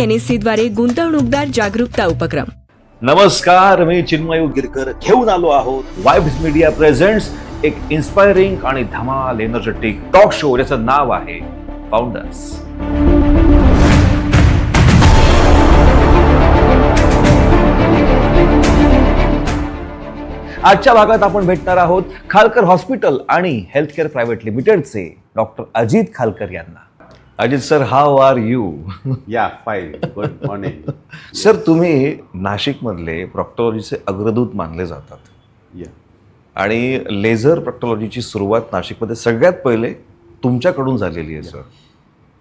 द्वारे गुंतवणूकदार जागरूकता उपक्रम. नमस्कार मी चिन्मय गिरकर घेऊन आलो आहोत. वाईब्स मीडिया प्रेझेंट्स एक इन्स्पायरिंग आणि धमाल एनर्जेटिक टॉक शो ज्याचं नाव आहे फाउंडर्स आजच्या भागात आपण भेटणार आहोत खालकर हॉस्पिटल आणि हेल्थ केअर प्रायव्हेट लिमिटेडचे डॉक्टर अजित खालकर यांना. Ajit sir how are you या फाईन गुड मॉर्निंग सर तुम्ही नाशिकमधले प्रॉक्टॉलॉजीचे अग्रदूत मानले जातात. या आणि लेझर प्रॉक्टॉलॉजीची सुरुवात नाशिकमध्ये सगळ्यात पहिले तुमच्याकडून झालेली आहे सर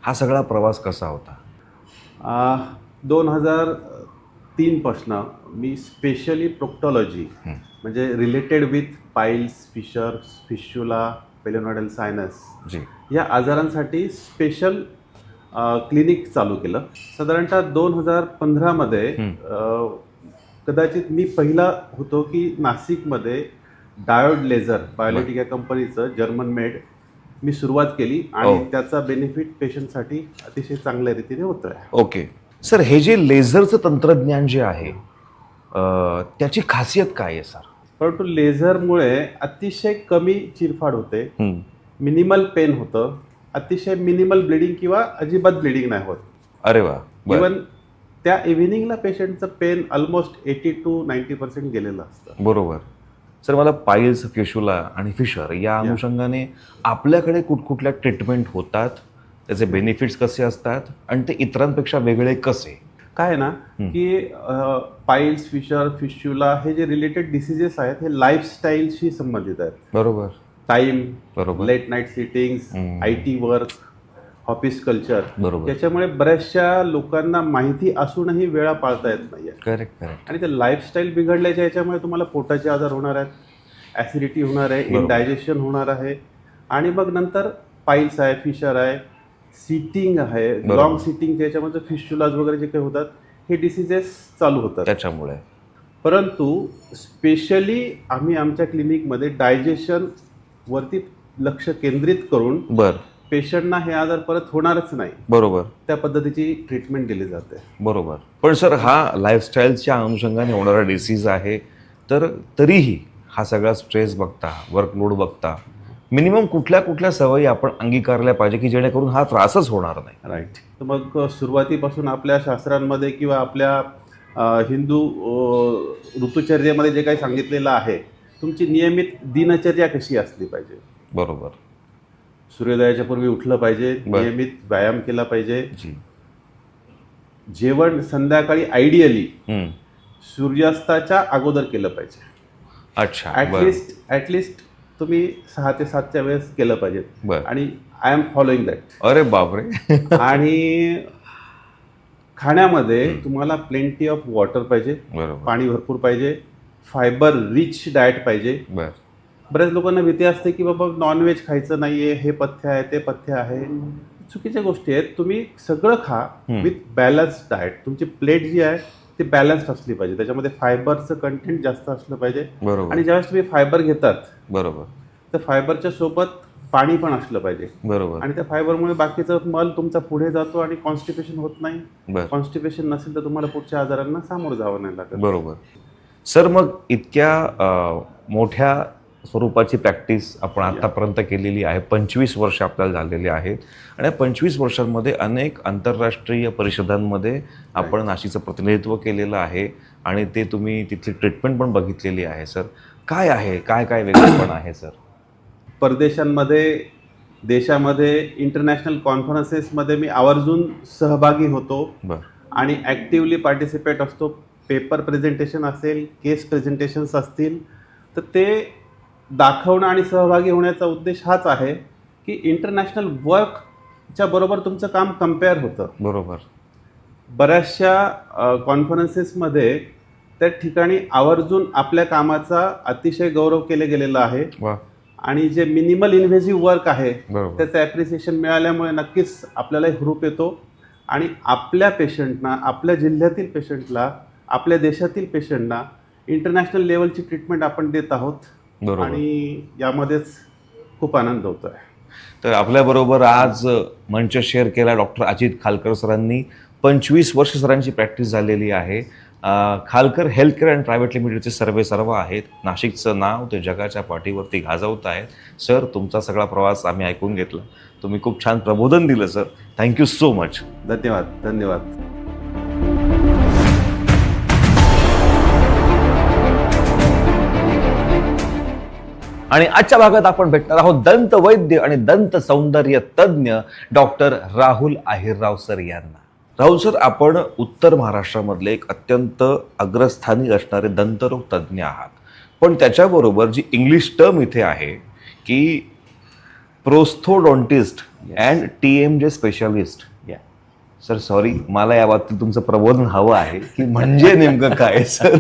हा सगळा प्रवास कसा होता? दोन हजार तीनपासनं मी स्पेशली प्रोक्टॉलॉजी. म्हणजे related with piles fissures fistula pilonidal sinus जी. या आजारांसाठी स्पेशल क्लिनिक चालू केलं. साधारणतः दोन हजार पंधरामध्ये. कदाचित मी पहिला होतो की नाशिकमध्ये डायोड लेझर बायोलिटिक या कंपनीचं जर्मन मेड मी सुरुवात केली आणि हो. त्याचा बेनिफिट पेशंटसाठी अतिशय चांगल्या रीतीने होतोय. ओके. सर हे जे लेझरचं तंत्रज्ञान जे आहे त्याची खासियत काय आहे सर? परंतु लेझरमुळे अतिशय कमी चिरफाड होते. मिनिमल पेन होतं. अतिशय मिनिमल ब्लिडिंग किंवा अजिबात ब्लिडिंग नाही होत. अरे वा. इवन त्या इव्हिनिंगला पेशंटचं pain almost eighty to ninety percent गेलेलं असतं. बरोबर. सर मला पाईल्स फिशुला आणि फिशर या अनुषंगाने आपल्याकडे कुठकुठल्या ट्रीटमेंट होतात? त्याचे बेनिफिट्स कसे असतात? आणि ते इतरांपेक्षा वेगळे कसे? काय ना. की पाईल्स फिशर फिश्युला हे जे रिलेटेड डिसिजेस आहेत हे लाईफस्टाईलशी संबंधित आहेत. बरोबर. बरोबर. Late night sittings. I T work office culture. बरोबर. त्याच्यामुळे बऱ्याचशा लोकांना माहिती असूनही वेळा पाळता येत नाहीये. Correct correct. आणि ते लाईफस्टाईल बिघडल्याच्या याच्यामुळे तुम्हाला पोटाचे आजार होणार आहेत ॲसिडिटी होणार आहे. इनडायजेशन होणार आहे. आणि मग नंतर पाईल्स आहे फिशर आहे सिटिंग आहे. लॉंग सिटिंग त्याच्यामध्ये फिशुलाज वगैरे जे काही होतात हे डिसिजेस चालू होतात. त्याच्यामुळे. परंतु स्पेशली आम्ही आमच्या क्लिनिकमध्ये डायजेशन वरती लक्ष केंद्रित करून बर. पेशंटना हे आजार परत होणारच नाही. बरोबर. त्या पद्धतीची ट्रीटमेंट दिली जाते. बरोबर. पण सर हा लाईफस्टाईलच्या अनुषंगाने होणारा डिसीज आहे तर तरीही हा सगळा स्ट्रेस बघता वर्कलोड बघता मिनिमम कुठल्या कुठल्या सवयी आपण अंगीकारल्या पाहिजे की जेणेकरून हा त्रासच होणार नाही? राईट तर मग सुरुवातीपासून आपल्या शास्त्रांमध्ये किंवा आपल्या हिंदू ऋतुचर्येमध्ये जे काही सांगितलेलं आहे तुमची नियमित दिनचर्या कशी असली पाहिजे? बरोबर. सूर्योदयाच्या पूर्वी उठलं पाहिजे. नियमित व्यायाम केला पाहिजे. जेवण संध्याकाळी आयडियली. सूर्यास्ताच्या अगोदर केलं पाहिजे. अच्छा ॲटलिस्ट ॲटलिस्ट तुम्ही सहा ते सातच्या वेळेस केलं पाहिजे. बर. आणि आय एम फॉलोईंग दॅट अरे बापरे. आणि खाण्यामध्ये तुम्हाला प्लेंटी ऑफ वॉटर पाहिजे. बरोबर. पाणी भरपूर पाहिजे. फायबर रिच डाएट पाहिजे. बर. बऱ्याच लोकांना भीती असते की बाबा नॉनव्हेज खायचं नाहीये हे पथ्य आहे ते पथ्य आहे. चुकीच्या गोष्टी आहेत. तुम्ही सगळं खा. विथ बॅलन्स डाएट तुमची प्लेट जी आहे ती बॅलन्स्ड असली पाहिजे. त्याच्यामध्ये फायबरचं कंटेंट जास्त असलं पाहिजे. बरोबर. आणि ज्यावेळेस तुम्ही फायबर घेतात बरोबर. तर फायबरच्या सोबत पाणी पण असलं पाहिजे. बरोबर. आणि त्या फायबरमुळे बाकीचं मल तुमचा पुढे जातो आणि कॉन्स्टिपेशन होत नाही. बर. कॉन्स्टिपेशन नसेल तर तुम्हाला पुढच्या आजारांना सामोरं जावं नाही लागत. बरोबर. सर मग इतक्या मोठ्या स्वरूपाची प्रॅक्टिस आपण आतापर्यंत केलेली आहे. पंचवीस वर्ष आपल्याला झालेली आहेत. आणि पंचवीस वर्षांमध्ये अनेक आंतरराष्ट्रीय परिषदांमध्ये आपण नाशिकचं प्रतिनिधित्व केलेलं आहे. आणि ते तुम्ही तिथली ट्रीटमेंट पण बघितलेली आहे सर. काय आहे? काय काय वेगळेपण आहे सर? परदेशांमध्ये देशामध्ये इंटरनॅशनल कॉन्फरन्सेसमध्ये मी आवर्जून सहभागी होतो. बर. आणि ॲक्टिवली पार्टिसिपेट असतो. पेपर प्रेझेंटेशन असेल केस प्रेझेंटेशन्स असतील तर ते दाखवणं आणि सहभागी होण्याचा उद्देश हाच आहे की इंटरनॅशनल वर्कच्या बरोबर तुमचं काम कंपेअर होतं. बरोबर. बऱ्याचशा कॉन्फरन्सेसमध्ये त्या ठिकाणी आवर्जून आपल्या कामाचा अतिशय गौरव केले गेलेला आहे. आणि जे मिनिमल इन्व्हेजिव्ह वर्क आहे त्याचं ॲप्रिसिएशन मिळाल्यामुळे नक्कीच आपल्याला हुरूप येतो. आणि आपल्या पेशंटना आपल्या जिल्ह्यातील पेशंटला आपल्या देशातील पेशंटना इंटरनॅशनल लेवलची ट्रीटमेंट आपण देत आहोत. बरोबर. आणि यामध्येच खूप आनंद होतो आहे तर आपल्याबरोबर आज मंच शेअर केला डॉक्टर अजित खालकर सरांनी. पंचवीस वर्ष सरांची प्रॅक्टिस झालेली आहे. Khalkar health care and private लिमिटेडचे सर्वे सर्व आहेत. नाशिकचं नाव ते जगाच्या पाठीवरती गाजवत आहेत. सर तुमचा सगळा प्रवास आम्ही ऐकून घेतला. तुम्ही खूप छान प्रबोधन दिलं सर. थँक्यू सो मच धन्यवाद धन्यवाद. आणि आजच्या भागात आपण भेटणार आहोत दंत वैद्य आणि दंत सौंदर्य तज्ज्ञ डॉक्टर राहुल आहिरराव सर यांना. राहुल सर आपण उत्तर महाराष्ट्रामधले एक अत्यंत अग्रस्थानी असणारे दंतरोग तज्ज्ञ आहात. पण त्याच्याबरोबर जी इंग्लिश टर्म इथे आहे की prosthodontist and T M J specialist या सर सॉरी मला या बाबतीत तुमचं प्रबोधन हवं आहे की म्हणजे नेमकं काय sir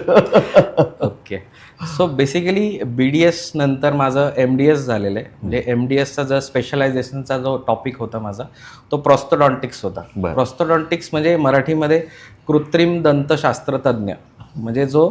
okay so basically B D S नंतर माझं एम डी एस झालेलं आहे. म्हणजे एम डी एसचा जो स्पेशलायझेशनचा जो टॉपिक होता माझा तो प्रॉस्थोडॉन्टिक्स होता. बरं. प्रॉस्थोडॉन्टिक्स म्हणजे मराठीमध्ये कृत्रिम दंतशास्त्र तज्ज्ञ म्हणजे जो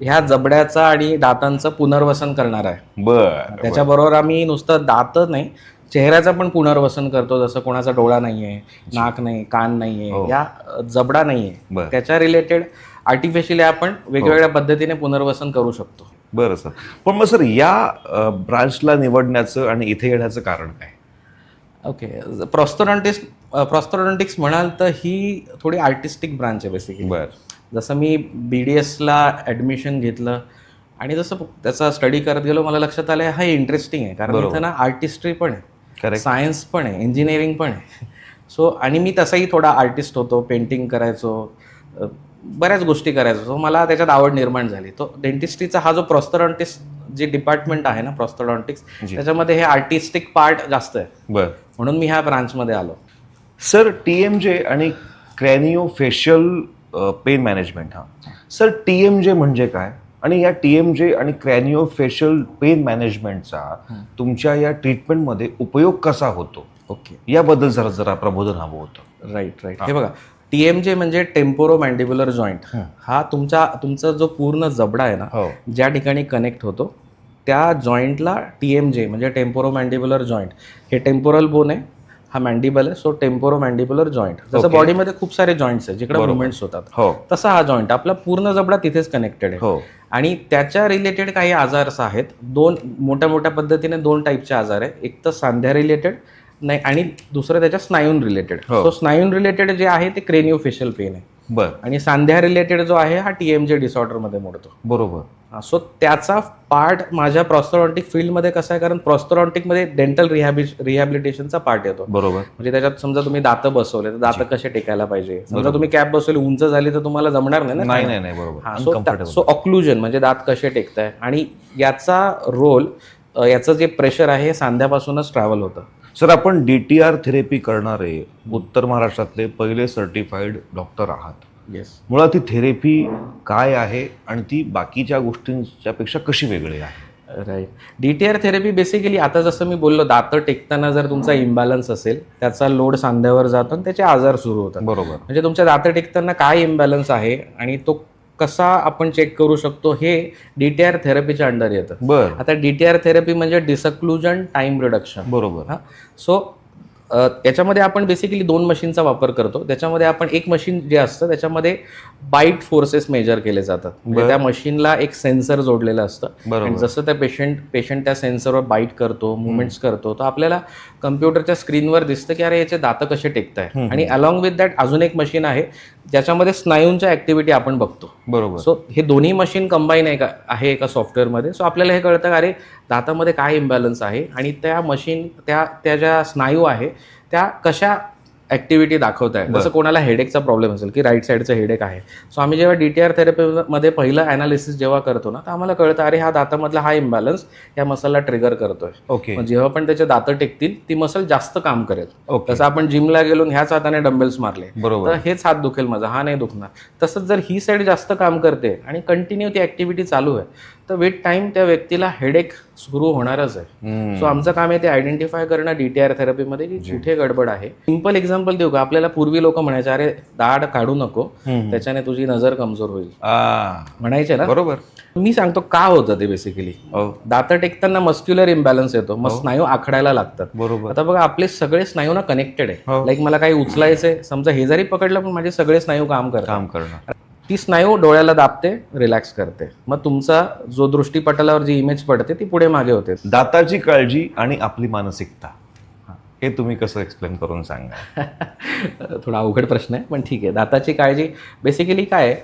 ह्या जबड्याचा आणि दातांचं पुनर्वसन करणार आहे. बर त्याच्याबरोबर आम्ही नुसतं दात नाही चेहऱ्याचं पण पुनर्वसन करतो जसं कोणाचा डोळा नाहीये नाक नाही कान नाहीये हो. या जबडा नाहीये. बरं. त्याच्या रिलेटेड आर्टिफिशियली आपण वेगवेगळ्या पद्धतीने पुनर्वसन करू शकतो. बरं सर. पण मग सर या ब्रांचला निवडण्याचं आणि इथे येण्याचं कारण काय? ओके प्रॉस्थोडॉन्टिक्स प्रॉस्थोडॉन्टिक्स म्हणाल तर ही थोडी आर्टिस्टिक ब्रांच आहे बेसिकली बर. जसं मी बी डी एसला ॲडमिशन घेतलं आणि जसं त्याचा स्टडी करत गेलो मला लक्षात आलं हा इंटरेस्टिंग आहे. कारण. इथं ना आर्टिस्ट्री पण आहे. सायन्स पण आहे. इंजिनिअरिंग पण आहे. सो आणि मी तसाही थोडा आर्टिस्ट होतो. पेंटिंग करायचो. बऱ्याच गोष्टी करायचो. सो मला त्याच्यात आवड निर्माण झाली. तो डेंटिस्ट्रीचा हा जो प्रॉस्थोडॉन्टिस्ट जे डिपार्टमेंट आहे ना प्रॉस्थोडॉन्टिक्स जी. त्याच्यामध्ये हे आर्टिस्टिक पार्ट जास्त आहे. बर. म्हणून मी ह्या ब्रांचमध्ये आलो. सर टी एम जे आणि क्रॅनिओ फेशियल पेन मॅनेजमेंट हा. सर टी एम जे म्हणजे काय? आणि या टी एम जे आणि क्रॅनिओ फेशियल पेन मॅनेजमेंटचा तुमच्या या ट्रीटमेंटमध्ये उपयोग कसा होतो? ओके. याबद्दल जरा जरा प्रबोधन हवं होतं. राईट राईट हे बघा टी एम जे म्हणजे टेम्पोरो मॅन्डिब्युलर जॉईंट हा. तुमच्या तुमचा जो पूर्ण जबडा आहे ना हो. ज्या ठिकाणी कनेक्ट होतो त्या जॉईंटला टी एम जे म्हणजे टेम्पोरो मॅन्डिब्युलर जॉईंट हे टेम्पोरल बोन आहे हा मॅन्डिबल आहे सो टेम्पोरो मॅन्डिब्युलर जॉईंट जसं. बॉडीमध्ये खूप सारे जॉईंट्स आहेत जिकडे. मुवमेंट्स होतात. हो. तसा हा जॉईंट आपला पूर्ण जबडा तिथेच कनेक्टेड आहे. हो. आणि त्याच्या रिलेटेड काही आजार आहेत दोन मोठ्या मोठ्या पद्धतीने दोन टाईपचे आजार आहे एक तर सांध्या रिलेटेड नाही आणि दुसरं त्याच्या स्नायून रिलेटेड हो. सो स्नायून रिलेटेड जे आहे ते क्रेनिओफेशियल पेन आहे. बर. आणि सांध्या रिलेटेड जो आहे हा टी एम जे डिसऑर्डरमध्ये मोडतो. बरोबर. सो त्याचा पार्ट माझ्या प्रॉस्थोडॉन्टिक फील्डमध्ये कसा आहे? कारण प्रॉस्थोडॉन्टिकमध्ये डेंटल रिहॅबि रिहॅबिलिटेशनचा पार्ट येतो. बरोबर. म्हणजे त्याच्यात समजा तुम्ही दात बसवले तर दात कसे टेकायला पाहिजे? समजा तुम्ही कॅप बसवली उंच झाली तर तुम्हाला जमणार नाही ना नाही नाही बरोबर. हा. सो ऑक्लुजन म्हणजे दात कसे टेकताय? आणि याचा रोल याचं जे प्रेशर आहे हे सांध्यापासूनच ट्रॅव्हल होतं. सर आपण डी टी आर थेरपी करणारे उत्तर महाराष्ट्रातले पहिले सर्टिफाईड डॉक्टर आहात. येस मुळात ती थेरपी काय आहे आणि ती बाकीच्या गोष्टींच्या पेक्षा कशी वेगळी आहे? Right D T R therapy basically आता जसं मी बोललो दात टेकताना जर तुमचा इम्बॅलन्स असेल त्याचा लोड सांध्यावर जातो आणि त्याचे आजार सुरू होतात. बरोबर. म्हणजे तुमच्या दात टेकताना काय इम्बॅलन्स आहे आणि तो कसा आपण चेक करू शकतो हे डी टी आर थेरपीच्या अंडर येतं. बर. आता डी टी आर थेरपी म्हणजे डिसक्लुजन टाइम रिडक्शन बरोबर. हां? सो याच्यामध्ये आपण बेसिकली दोन मशीनचा वापर करतो. त्याच्यामध्ये आपण एक मशीन जे असतं त्याच्यामध्ये बाईट फोर्सेस मेजर केले जातात. म्हणजे. त्या मशीनला एक सेन्सर जोडलेलं असतं. बरोबर. आणि जसं त्या पेशंट पेशंट त्या सेन्सरवर बाईट करतो मुवमेंट्स करतो तर आपल्याला कम्प्युटरच्या स्क्रीनवर दिसतं की अरे याचे दात कसे टेकताय आणि अलॉंग विथ दॅट अजून एक मशीन आहे ज्याच्यामध्ये स्नायूंच्या ऍक्टिव्हिटी आपण बघतो. बरोबर. सो हे दोन्ही मशीन कंबाईन आहे का आहे एका सॉफ्टवेअरमध्ये सो आपल्याला हे कळतं का अरे दातामध्ये काय इम्बॅलन्स आहे? आणि त्या मशीन त्या त्या ज्या स्नायू आहे त्या कशा ऍक्टिव्हिटी दाखवत आहे. जसं कोणाला हेडेकचा प्रॉब्लेम असेल की राईट साईडचं हेडेक आहे. सो आम्ही जेव्हा डी टी आर थेरपीमध्ये पहिलं अनालिसिस जेव्हा करतो ना तर आम्हाला कळतं अरे हा दातामधला हा इम्बॅलन्स या मसलला ट्रिगर करतोय. ओके जेव्हा पण त्याचे दातं टेकतील ती मसल जास्त काम करेल. तसं आपण जिमला गेलो ह्याच हाताने डंबेल्स मारले बरोबर. तर हेच हात दुखेल माझा हा नाही दुखणार. तसंच जर ही साईड जास्त काम करते आणि कंटिन्यू ती ऍक्टिव्हिटी चालू आहे तर विथ टाइम त्या व्यक्तीला हेडेक सुरू होणारच आहे. सो आमचं काम आहे ते आयडेंटिफाय करणं डीटीआर थेरपीमध्ये की कुठे गडबड आहे. सिंपल एक्झाम्पल देऊ का? आपल्याला पूर्वी लोक म्हणायचे अरे दाढ काढू नको. त्याच्याने तुझी नजर कमजोर होईल. आ, म्हणायचे ना? बरोबर. मी सांगतो का होतं ते बेसिकली हो. दात टेकताना मस्क्युलर इम्बॅलन्स येतो. मग स्नायू आखडायला लागतात. बरोबर. आता बघा आपले सगळे स्नायू ना कनेक्टेड आहे. हो. लाईक मला काही उचलायचंय. समजा हे जरी पकडलं पण माझे सगळे स्नायू काम करतात. काम करणं ती स्नायू डोळ्याला दाबते रिलॅक्स करते. मग तुमचा जो दृष्टीपटलावर जी इमेज पडते ती पुढे मागे होते. दाताची काळजी आणि आपली मानसिकता. हे तुम्ही कसं एक्सप्लेन करून सांगा थोडा अवघड प्रश्न आहे पण ठीक आहे. दाताची काळजी बेसिकली काय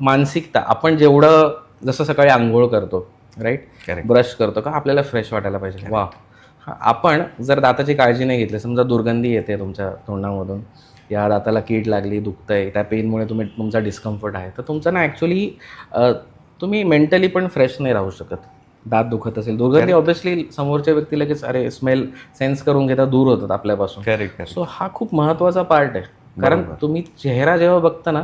मानसिकता. आपण जेवढं जसं सकाळी आंघोळ करतो राईट. ब्रश करतो का आपल्याला फ्रेश वाटायला पाहिजे. वा आपण जर दाताची काळजी नाही घेतली समजा दुर्गंधी येते तुमच्या तोंडामधून या दाताला कीड लागली दुखतंय त्या पेनमुळे तुम्ही तुमचा डिस्कम्फर्ट आहे. तर तुमचं ना ॲक्च्युली तुम्ही मेंटली पण फ्रेश नाही राहू शकत. दात दुखत असेल. दुर्गंधी ऑब्विसली समोरच्या व्यक्ती लगेच अरे स्मेल सेन्स करून घेता दूर होतात आपल्यापासून. करेक्ट सो हा खूप महत्त्वाचा पार्ट आहे. कारण तुम्ही चेहरा जेव्हा बघता ना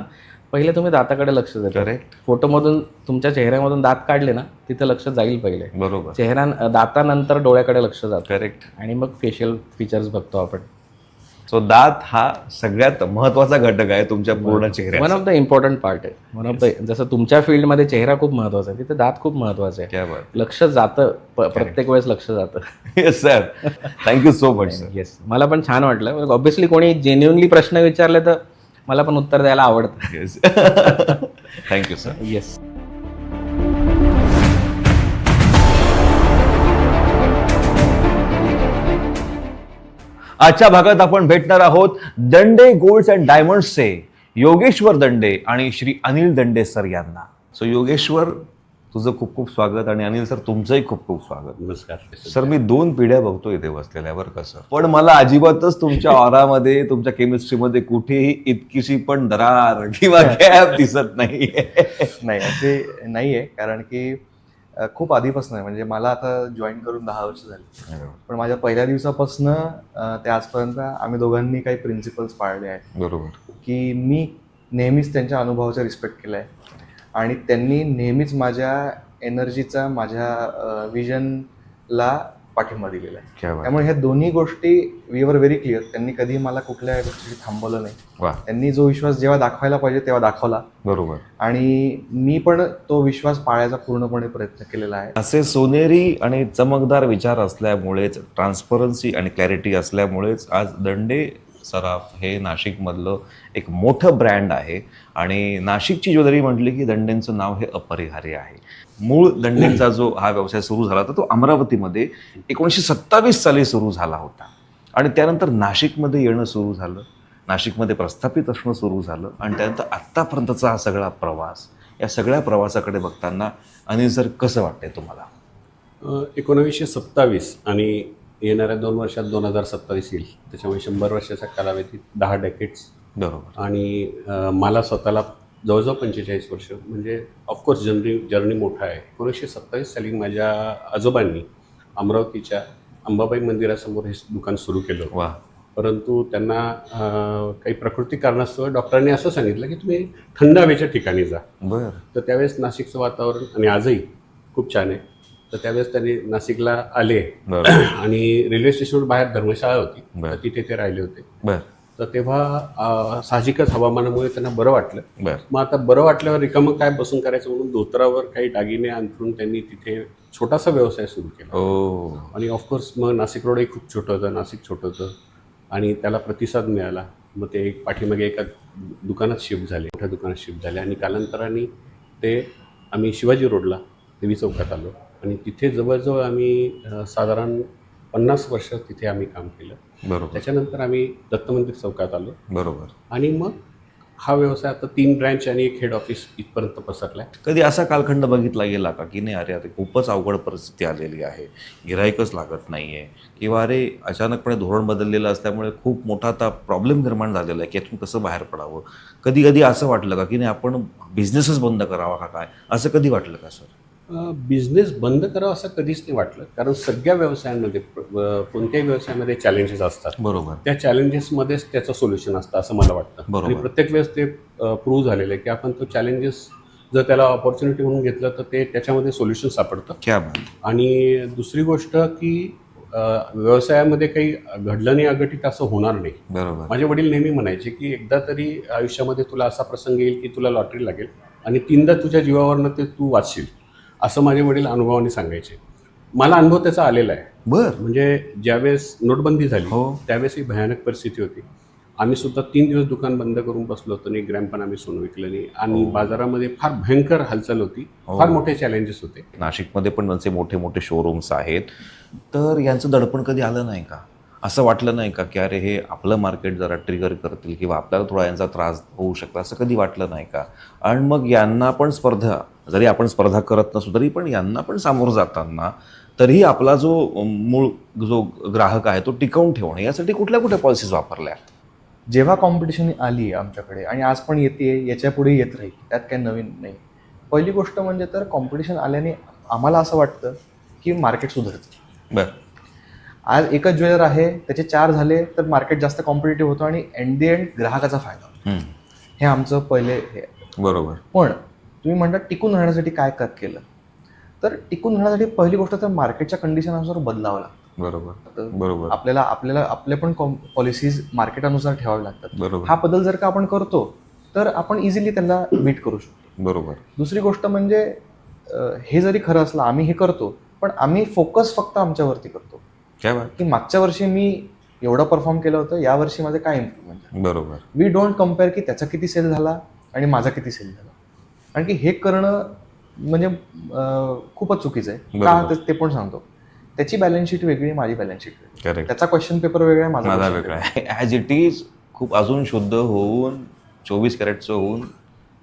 पहिले तुम्ही दाताकडे लक्ष देता. करेक्ट फोटोमधून तुमच्या चेहऱ्यामधून दात काढले ना तिथं लक्ष जाईल पहिले. बरोबर. चेहरा दातानंतर डोळ्याकडे लक्ष जातं. करेक्ट आणि मग फेशियल फीचर्स बघतो आपण. सो दात हा सगळ्यात महत्त्वाचा घटक आहे तुमच्या पूर्ण वन चेहऱ्याचा ऑफ द इम्पॉर्टंट पार्ट आहे. वन ऑफ द जसं तुमच्या फील्डमध्ये चेहरा खूप महत्त्वाचा आहे तिथे दात खूप महत्वाचं आहे. क्या बात लक्ष जातं प्रत्येक वेळेस लक्ष जातं. Yes sir thank you so much sir yes मला पण छान वाटलं. ऑब्व्हियसली कोणी जेन्युनली प्रश्न विचारले तर मला पण उत्तर द्यायला आवडतं. येस थँक्यू सर येस आजच्या भागात आपण भेटणार आहोत दंडे गोल्ड्स अँड डायमंड्सचे योगेश्वर दंडे आणि श्री अनिल दंडे सर यांना. सो योगेश्वर तुझं खूप खूप स्वागत आणि अनिल सर तुमचंही खूप खूप स्वागत. नमस्कार. सर मी दोन पिढ्या बघतो इथे बसलेल्यावर कसं पण मला अजिबातच तुमच्या ऑरामध्ये तुमच्या केमिस्ट्रीमध्ये कुठेही इतकीशी पण दरार किंवा गॅप दिसत नाही नाही असे नाही आहे कारण की खूप आधीपासून आहे. म्हणजे मला आता जॉईन करून दहा वर्ष झाली. पण माझ्या पहिल्या दिवसापासून ते आजपर्यंत आम्ही दोघांनी काही प्रिन्सिपल्स पाळले आहेत. बरोबर. की मी नेहमीच त्यांच्या अनुभवाचा रिस्पेक्ट केला आहे आणि त्यांनी नेहमीच माझ्या एनर्जीचा माझ्या विजनला पाठिंबा दिलेला आहे. त्यामुळे ह्या दोन्ही गोष्टी वी वर व्हेरी क्लिअर त्यांनी कधी मला कुठल्या गोष्टी थांबवलं नाही. त्यांनी जो विश्वास जेव्हा दाखवायला पाहिजे तेव्हा दाखवला. बरोबर. आणि मी पण तो विश्वास पाळायचा पूर्णपणे प्रयत्न केलेला आहे. असे सोनेरी आणि चमकदार विचार असल्यामुळेच ट्रान्सपरन्सी आणि क्लॅरिटी असल्यामुळेच आज दंडे सराफ हे नाशिकमधलं एक मोठं ब्रँड आहे. आणि नाशिकची ज्वेलरी म्हटली की दंडेंचं नाव हे अपरिहार्य आहे. मूळ दंडेंचा जो हा व्यवसाय सुरू झाला होता तो अमरावतीमध्ये एकोणीसशे सत्तावीस साली सुरू झाला होता. आणि त्यानंतर नाशिकमध्ये येणं सुरू झालं नाशिकमध्ये प्रस्थापित असणं सुरू झालं आणि त्यानंतर आत्तापर्यंतचा हा सगळा प्रवास या सगळ्या प्रवासाकडे बघताना अनिल सर कसं वाटतंय तुम्हाला? एकोणावीसशे सत्तावीस आणि येणाऱ्या दोन वर्षात दोन हजार सत्तावीस येईल. त्याच्यामुळे शंभर वर्षाच्या कालावधीत दहा डेकेट्स बरोबर. आणि मला स्वतःला जवळजवळ पंचेचाळीस वर्ष म्हणजे ऑफकोर्स जर्नी जर्नी मोठा आहे. एकोणीसशे सत्तावीस साली माझ्या आजोबांनी अमरावतीच्या अंबाबाई मंदिरासमोर हे दुकान सुरू केलं. वा परंतु त्यांना काही प्रकृती कारणास्तव डॉक्टरांनी असं सांगितलं की तुम्ही थंड हवेच्या ठिकाणी जा. बर. तर त्यावेळेस नाशिकचं वातावरण आणि आजही खूप छान आहे. तर त्यावेळेस त्यांनी नाशिकला आले. आणि रेल्वे स्टेशनवर बाहेर धर्मशाळा होती. तर तिथे ते राहिले होते. तर तेव्हा साहजिकच हवामानामुळे त्यांना बरं वाटलं. मग आता बरं वाटल्यावर रिकामं काय बसून करायचं म्हणून धोत्रावर काही दागिने अंथरून त्यांनी तिथे छोटासा व्यवसाय सुरू केला. ओ आणि ऑफकोर्स मग नाशिक रोडही खूप छोटं होतं नाशिक छोटं होतं. आणि त्याला प्रतिसाद मिळाला. मग ते एक पाठीमागे एका दुकानात शिफ्ट झाले मोठ्या दुकानात शिफ्ट झाले. आणि कालांतराने ते आम्ही शिवाजी रोडला देवी चौकात आलो. आणि तिथे जवळजवळ आम्ही साधारण पन्नास वर्ष तिथे आम्ही काम केलं. बरोबर. त्याच्यानंतर आम्ही दत्त मंदिर चौकात आलो. बरोबर. आणि मग हा व्यवसाय आता तीन ब्रँच आणि एक हेड ऑफिस इथपर्यंत पसरला कधी असा कालखंड बघितला गेला का की नाही अरे आता खूपच अवघड परिस्थिती आलेली आहे गिरायकच लागत नाही आहे किंवा अरे अचानकपणे धोरण बदललेलं असल्यामुळे खूप मोठा आता प्रॉब्लेम निर्माण झालेला आहे की यातून कसं बाहेर पडावं? कधी कधी असं वाटलं का की नाही आपण बिझनेसच बंद करावा का काय? असं कधी वाटलं का सर? बिझनेस बंद करावा असं कधीच नाही वाटलं. कारण सगळ्या व्यवसायांमध्ये कोणत्याही व्यवसायामध्ये चॅलेंजेस असतात. बरोबर. त्या चॅलेंजेसमध्येच त्याचं सोल्युशन असतं असं मला वाटतं. बरोबर. आणि प्रत्येक वेळेस ते प्रूव्ह झालेलं आहे की आपण तो चॅलेंजेस जर त्याला ऑपॉर्च्युनिटी म्हणून घेतलं तर ते त्याच्यामध्ये सोल्युशन सापडतं. आणि दुसरी गोष्ट की व्यवसायामध्ये काही घडलं नाही अघटित असं होणार नाही. बरोबर. माझे वडील नेहमी म्हणायचे की एकदा तरी आयुष्यामध्ये तुला असा प्रसंग येईल की तुला लॉटरी लागेल आणि तीनदा तुझ्या जीवावरनं ते तू वाचशील. असं माझे वडील अनुभवाने सांगायचे. मला अनुभव त्याचा आलेला आहे. बर. म्हणजे ज्यावेळेस नोटबंदी झाली हो. त्यावेळेस ही भयानक परिस्थिती होती. आम्ही सुद्धा तीन दिवस दुकान बंद करून बसलो होतो आणि ग्रॅम पण आम्ही सोनं विकलं नाही. आणि बाजारामध्ये फार भयंकर हालचाल होती. हो. फार मोठे चॅलेंजेस होते. नाशिकमध्ये पण त्यांचे मोठे मोठे शोरूम्स आहेत. तर यांचं दडपण कधी आलं नाही का? असं वाटलं नाही का की अरे हे आपलं मार्केट जरा ट्रिगर करतील किंवा आपल्याला थोडा यांचा त्रास होऊ शकतो असं कधी वाटलं नाही का? आणि मग यांना पण स्पर्धा जरी आपण स्पर्धा करत नसू तरी पण यांना पण सामोरं जाताना तरीही आपला जो मूळ जो ग्राहक आहे तो टिकवून ठेवणे यासाठी कुठल्या कुठल्या पॉलिसीज वापरल्या जेव्हा कॉम्पिटिशन आली आमच्याकडे आणि आज पण येते याच्यापुढे येत राहील त्यात काही नवीन नाही. पहिली गोष्ट म्हणजे तर कॉम्पिटिशन आल्याने आम्हाला असं वाटतं की मार्केट सुधारतं. बरं. आज एकच ज्वेलर आहे त्याचे चार झाले तर मार्केट जास्त कॉम्पिटेटिव्ह होतं आणि एंड दी एंड ग्राहकाचा फायदा. हे आमचं पहिले हे बरोबर. पण तुम्ही म्हणता टिकून राहण्यासाठी काय कर केलं? तर टिकून राहण्यासाठी पहिली गोष्ट तर मार्केटच्या कंडिशननुसार बदलावं लागतं. बरोबर बरोबर. आपल्याला आपल्याला आपले पण पॉलिसीज मार्केटानुसार ठेवावे लागतात. बरोबर. हा बदल जर का आपण करतो तर आपण इझिली त्यांना बीट करू शकतो. बरोबर. दुसरी गोष्ट म्हणजे हे जरी खरं असलं आम्ही हे करतो पण आम्ही फोकस फक्त आमच्यावरती करतो. काय की मागच्या वर्षी मी एवढं परफॉर्म केलं होतं या वर्षी माझं काय इम्प्रूव्हमेंट बरोबर. वी डोंट कंपेअर की त्याचा किती सेल झाला आणि माझा किती सेल झाला. कारण की हे करणं म्हणजे खूपच चुकीचं आहे. का. ते- पण सांगतो. त्याची बॅलन्स शीट वेगळी माझी बॅलन्स शीट वेगळी. त्याचा क्वेश्चन पेपर वेगळा आहे माझा वेगळा आहे. ॲज इट इज खूप अजून शुद्ध होऊन चोवीस कॅरेटचं होऊन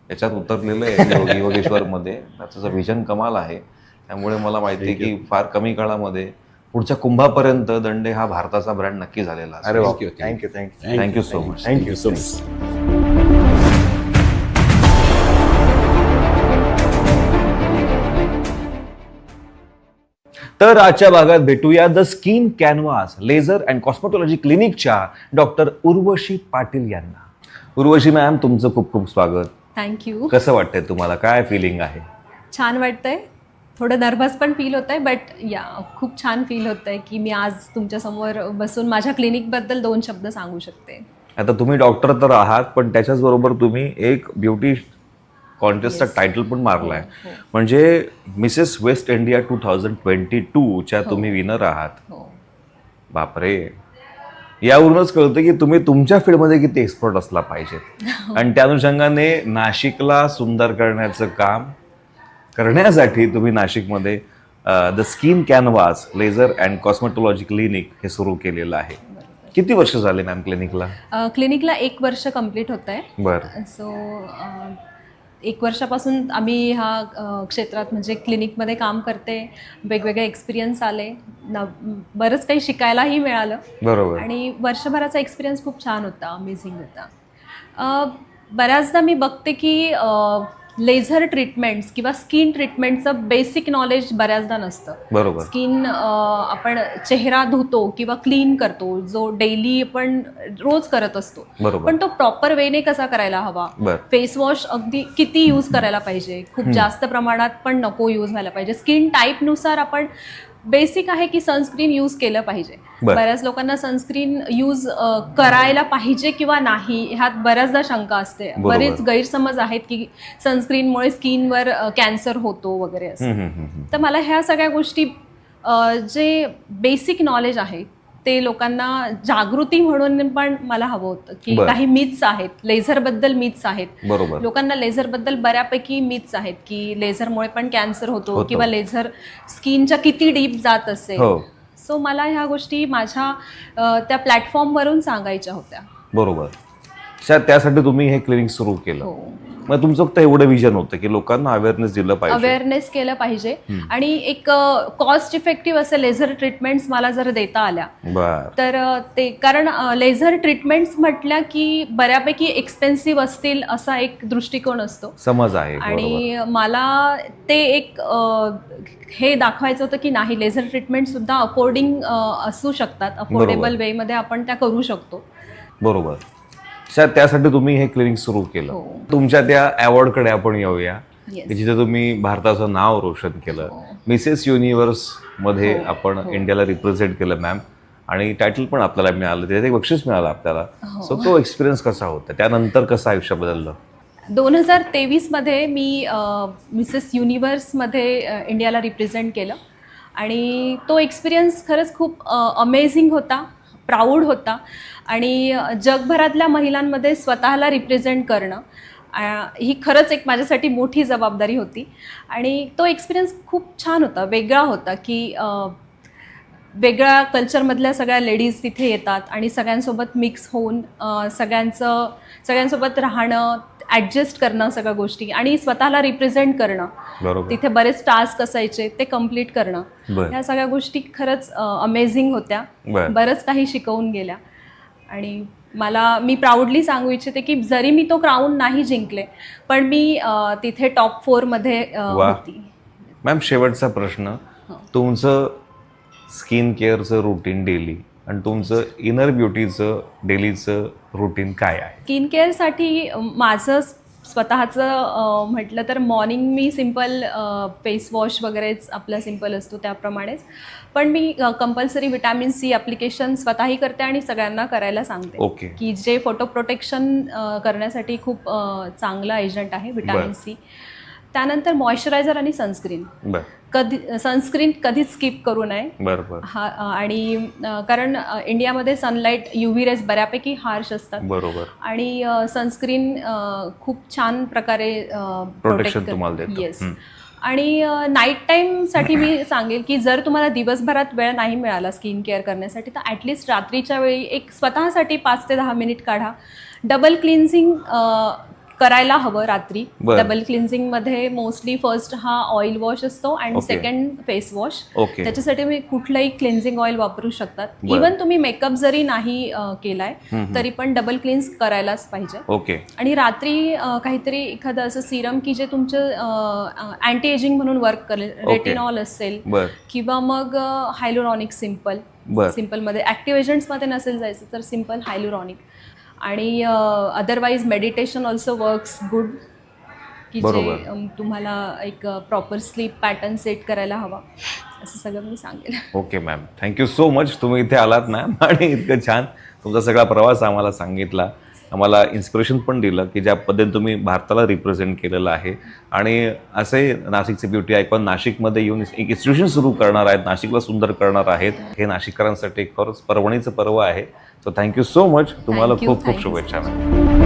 याच्यात उतरलेलं आहे योगी योगेश्वरमध्ये. त्याचं व्हिजन कमाल आहे. त्यामुळे मला माहिती आहे की फार कमी काळामध्ये पुढच्या कुंभापर्यंत दंडे हा भारताचा ब्रँड नक्की झालेला अरे thank you thank you thank you so much thank you so much तर आजच्या भागात भेटूया the skin canvas laser and cosmetology क्लिनिकच्या doctor Urvashi Patil यांना. उर्वशी मॅम तुमचं खूप खूप स्वागत. थँक्यू कसं वाटतंय तुम्हाला? काय फिलिंग आहे? छान वाटतंय. थोडं नर्वस पण फील होत आहे बट या खूप छान फील होत आहे की मी आज तुमच्यासमोर बसून माझ्या क्लिनिकबद्दल दोन शब्द सांगू शकते. आता तुम्ही डॉक्टर तर आहात पण त्याच्याच बरोबर तुम्ही एक ब्युटी कॉन्टेस्टचा. टायटल पण मारलाय. हो, हो. म्हणजे Mrs West India two thousand twenty टूच्या तुम्ही विनर आहात. हो. बापरे. यावरूनच कळतं की तुम्ही तुमच्या फील्डमध्ये किती एक्सपर्ट असला पाहिजे. आणि त्या अनुषंगाने नाशिकला सुंदर करण्याचं काम करण्यासाठी तुम्ही नाशिकमध्ये the skin canvas laser and cosmetology clinic हे सुरू केलेलं आहे. किती वर्ष झाले मॅम क्लिनिकला क्लिनिकला एक वर्ष कंप्लीट होत आहे बरं सो एक वर्षापासून आम्ही ह्या क्षेत्रात म्हणजे क्लिनिकमध्ये काम करते. वेगवेगळे एक्सपिरियन्स आले. न बरंच काही शिकायलाही मिळालं. बरोबर. आणि वर्षभराचा एक्सपिरियन्स खूप छान होता. अमेझिंग होता. बऱ्याचदा मी बघते की लेझर ट्रीटमेंट्स किंवा स्किन ट्रीटमेंटचं बेसिक नॉलेज बऱ्याचदा नसतं. बरोबर. स्किन आपण चेहरा धुतो किंवा क्लीन करतो जो डेली आपण रोज करत असतो. पण तो प्रॉपर वेने कसा करायला हवा? फेस वॉश अगदी किती यूज करायला पाहिजे? खूप जास्त प्रमाणात पण नको यूज व्हायला पाहिजे. स्किन टाईपनुसार आपण बेसिक आहे की सनस्क्रीन यूज केलं पाहिजे. बऱ्याच लोकांना सनस्क्रीन यूज करायला पाहिजे किंवा नाही ह्यात बऱ्याचदा शंका असते. बरेच गैरसमज आहेत की सनस्क्रीनमुळे स्किनवर कॅन्सर होतो वगैरे असं. तर मला ह्या सगळ्या गोष्टी जे बेसिक नॉलेज आहे ते लोकांना जागृती म्हणून पण मला हवं होतं की. काही मिथ्स आहेत लेझरबद्दल मिथ्स आहेत. लोकांना लेझरबद्दल बऱ्यापैकी मिथ्स आहेत की लेझरमुळे पण कॅन्सर होतो. किंवा लेझर स्किनच्या किती डीप जात असेल. हो. सो मला ह्या गोष्टी माझ्या त्या प्लॅटफॉर्मवरून सांगायच्या होत्या. बरोबर. शा- त्यासाठी तुम्ही हे क्लिनिक सुरू केलं. हो. मग तुमचं फक्त एवढं विजन होतं की लोकांना अवेअरनेस दिलं पाहिजे. अवेअरनेस केलं पाहिजे. आणि एक कॉस्ट इफेक्टिव्ह असे लेझर ट्रीटमेंट्स मला जर देता आल्या बर. तर अ, ते कारण लेझर ट्रीटमेंट्स म्हटल्या की बऱ्यापैकी एक्सपेन्सिव्ह असतील असा एक दृष्टिकोन असतो. समज आहे बरोबर. आणि मला ते एक अ, हे दाखवायचं होतं की नाही लेझर ट्रीटमेंट सुद्धा अफोर्डिंग असू शकतात. अफोर्डेबल. वेमध्ये आपण त्या करू शकतो. बरोबर. शा- त्यासाठी तुम्ही हे क्लिनिक सुरू केलं हो. तुमच्या त्या अवॉर्डकडे आपण येऊया Yes. की जिथे तुम्ही भारताचं नाव रोशन केलं हो. मिसेस युनिव्हर्समध्ये हो, आपण. इंडियाला रिप्रेझेंट केलं मॅम आणि टायटल पण आपल्याला मिळालं त्याच्यात एक बक्षीस मिळालं आपल्याला. सो तो एक्सपिरियन्स कसा होता त्यानंतर कसं आयुष्य बदललं दोन हजार तेवीसमध्ये मी मिसेस युनिव्हर्समध्ये अ, इंडियाला रिप्रेझेंट केलं आणि तो एक्सपिरियन्स खरंच खूप अमेझिंग होता प्राऊड होता. आणि जगभरातल्या महिलांमध्ये स्वतःला रिप्रेझेंट करणं ही खरंच एक माझ्यासाठी मोठी जबाबदारी होती. आणि तो एक्सपिरियन्स खूप छान होता वेगळा होता की वेगळ्या कल्चरमधल्या सगळ्या लेडीज तिथे येतात आणि सगळ्यांसोबत मिक्स होऊन सगळ्यांचं सगळ्यांसोबत राहणं ॲडजस्ट करणं सगळ्या गोष्टी आणि स्वतःला रिप्रेझेंट करणं. तिथे बरेच टास्क असायचे ते कंप्लीट करणं. ह्या सगळ्या गोष्टी खरंच अमेझिंग होत्या. बर. बरंच काही शिकवून गेल्या. आणि मला मी प्राऊडली सांगू इच्छिते की जरी मी तो क्राऊन नाही जिंकले पण मी तिथे टॉप फोरमध्ये. होती. मॅम शेवटचा प्रश्न. हो. तुमचं स्किन केअरचं रुटीन डेली आणि तुमचं इनर ब्युटीचं डेलीचं रुटीन काय आहे? स्किन केअरसाठी माझं स्वतःचं म्हटलं तर मॉर्निंग मी सिंपल फेस वॉश वगैरेच आपला सिंपल असतो त्याप्रमाणेच. पण मी कंपल्सरी विटॅमिन सी ॲप्लिकेशन स्वतःही करते आणि सगळ्यांना करायला सांगते. ओके की जे फोटो प्रोटेक्शन करण्यासाठी खूप चांगलं एजंट आहे विटॅमिन. सी त्यानंतर मॉइश्चरायझर आणि सनस्क्रीन कधी सनस्क्रीन कधीच स्किप करू नये. बर बर हा आणि कारण इंडियामध्ये सनलाईट यू व्ही रेज बऱ्यापैकी हार्श असतात. बरोबर. आणि सनस्क्रीन खूप छान प्रकारे Protection तुम्हाला देतं. येस. आणि नाईट टाईमसाठी मी सांगेल की जर तुम्हाला दिवसभरात वेळ नाही मिळाला स्किन केअर करण्यासाठी तर ॲटलिस्ट रात्रीच्या वेळी एक स्वतःसाठी पाच ते दहा मिनिट काढा. डबल क्लिन्झिंग करायला हवं रात्री. बरं. डबल क्लिन्झिंगमध्ये मोस्टली फर्स्ट हा ऑइल वॉश असतो Okay. Second face wash okay त्याच्यासाठी तुम्ही कुठलंही क्लिन्झिंग ऑइल वापरू शकतात. बरं. इवन तुम्ही मेकअप जरी नाही अ, केलाय हम्म. तरी पण डबल क्लिन्स करायलाच पाहिजे. ओके आणि रात्री अ, काहीतरी एखादं असं सिरम की जे तुमचं अँटी एजिंग म्हणून वर्क करेल. रेटिनॉल असेल बर. किंवा मग हायलोरॉनिक सिंपल बर. सिम्पलमध्ये ॲक्टिव्ह एजंट्समध्ये नसेल जायचं तर सिंपल हायलोरॉनिक आणि otherwise meditation also works good की जे बरोबर. अम, तुम्हाला एक प्रॉपर स्लीप पॅटर्न सेट करायला हवा. असं सगळं मी सांगेल. Okay ma'am thank you so much तुम्ही इथे आलात मॅम आणि इतकं छान तुमचा सगळा प्रवास आम्हाला सांगितला. आम्हाला इन्स्पिरेशन पण दिलं की ज्या पद्धतीने तुम्ही भारताला रिप्रेझेंट केलेलं आहे. आणि असे नाशिकचे ब्युटी आयकॉन नाशिकमध्ये येऊन एक इन्स्टिट्यूशन सुरू करणार आहेत नाशिकला सुंदर करणार आहेत. हे नाशिककरांसाठी खरंच पर्वणीचं पर्व आहे. सो थँक्यू सो मच तुम्हाला खूप खूप शुभेच्छा मॅम